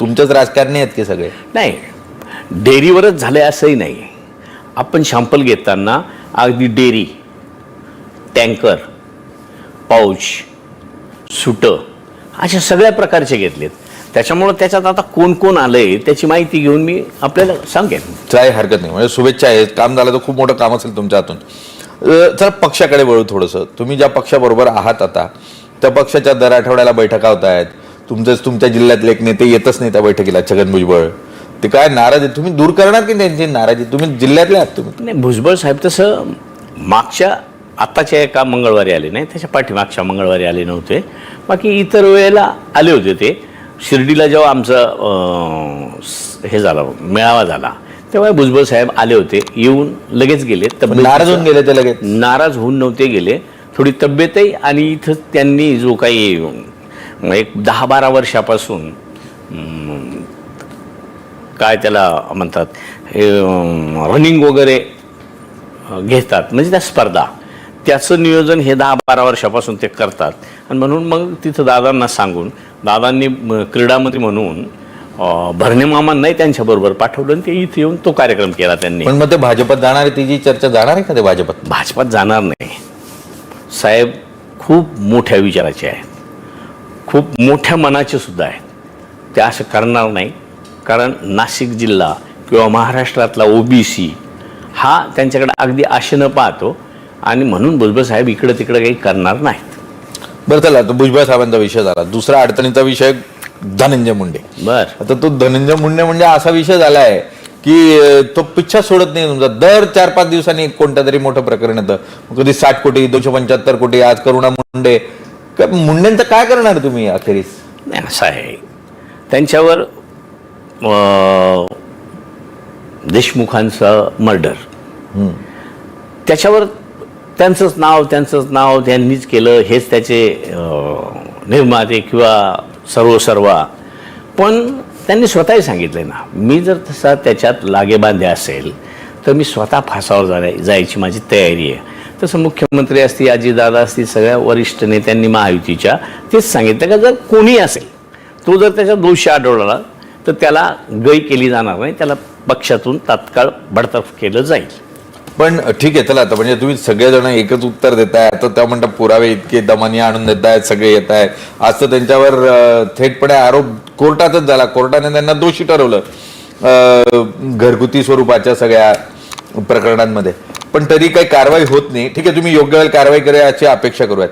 तुमच्याच राजकारणी आहेत की सगळे? नाही. डेअरीवरच झालं असंही नाही. आपण शॅम्पल घेताना अगदी डेअरी टँकर पाऊच सुटं अशा सगळ्या प्रकारचे घेतलेत. त्याच्यामुळं त्याच्यात आता कोण कोण आलंय त्याची माहिती घेऊन मी आपल्याला सांगेन. काही हरकत नाही. म्हणजे शुभेच्छा आहेत काम झालं तर खूप मोठं काम असेल तुमच्या हातून. चला पक्षाकडे वळू थोडंसं. तुम्ही ज्या पक्षाबरोबर आहात आता त्या पक्षाच्या दर आठवड्याला बैठका होत आहेत. तुमचंच तुमच्या जिल्ह्यातले एक नेते येतच नाही त्या बैठकीला छगन भुजबळ. ते काय नाराज आहेत? तुम्ही दूर करणार की त्यांची नाराजी? तुम्ही जिल्ह्यातले आहात तुम्ही. नाही भुजबळ साहेब तसं मागच्या आत्ताच्या एका मंगळवारी आले नाही त्याच्या पाठीमागच्या मंगळवारी आले नव्हते. बाकी इतर वेळेला आले होते ते. शिर्डीला जेव्हा आमचं हे झालं मेळावा झाला तेव्हा भुजबळ साहेब आले होते. येऊन लगेच गेले. तब्येतीचा- नाराज होऊन गेले ते लगेच. नाराज होऊन नव्हते गेले. थोडी तब्येतही आणि इथं त्यांनी जो काही एक दहा बारा वर्षापासून काय त्याला म्हणतात रनिंग वगैरे घेतात. म्हणजे त्या स्पर्धा. त्याचं नियोजन हे दहा बारा वर्षापासून ते करतात. आणि म्हणून मग तिथं दादांना सांगून दादांनी म, क्रीडामंत्री म्हणून भरणे मामांनाही त्यांच्याबरोबर पाठवलं आणि ते इथे येऊन तो कार्यक्रम केला त्यांनी. पण मग ते भाजपात जाणार आहे तिची चर्चा जाणार आहे का ते भाजपात? भाजपात जाणार नाही. साहेब खूप मोठ्या विचाराचे आहेत. खूप मोठ्या मनाचे सुद्धा आहेत. ते असं करणार नाही. कारण नाशिक जिल्हा किंवा महाराष्ट्रातला ओबीसी हा त्यांच्याकडे अगदी आशेनं पाहतो आणि म्हणून भुजबळ साहेब इकडं तिकडं काही करणार नाहीत. बरं चला तो भुजबळ साहेबांचा विषय झाला. दुसरा अडचणीचा विषय धनंजय मुंडे. बर. आता तो धनंजय मुंडे म्हणजे असा विषय झालाय की अं, तो पिच्छा सोडत नाही तुमचा दर चार पाच दिवसांनी कोणत्या तरी मोठं प्रकरण येतं. कधी साठ कोटी दोनशे पंच्याहत्तर कोटी आज करुणा मुंडे काय मुंडेंचं काय करणार तुम्ही अखेरीस? नाही असं आहे. त्यांच्यावर देशमुखांचं मर्डर त्याच्यावर त्यांचंच नाव त्यांचंच नाव त्यांनीच केलं हेच त्याचे निर्माते किंवा सर्व सर्वा पण त्यांनी स्वतःही सांगितलं ना मी जर तसा त्याच्यात लागेबांधे असेल तर मी स्वतः फासावर जाण्या जायची माझी तयारी आहे. तसं मुख्यमंत्री असतील अजितदादा असतील सगळ्या वरिष्ठ नेत्यांनी महायुतीच्या तेच सांगितलं का जर कोणी असेल तो जर त्याच्या दोषी आढळला तर त्याला गय केली जाणार नाही त्याला पक्षातून तात्काळ बडतर्फ केलं जाईल. पण ठीक आहे चला आता म्हणजे तुम्ही सगळेजण एकच उत्तर देताय आता त्या म्हणतात पुरावे इतके दमानी आणून देत आहेत सगळे येत आहेत आज तर त्यांच्यावर थेटपणे आरोप कोर्टातच झाला. कोर्टाने त्यांना दोषी ठरवलं घरगुती स्वरूपाच्या सगळ्या प्रकरणांमध्ये. पण तरी काही कारवाई होत नाही. ठीक आहे तुम्ही योग्य वेळेला कारवाई करा याची अपेक्षा करूयात.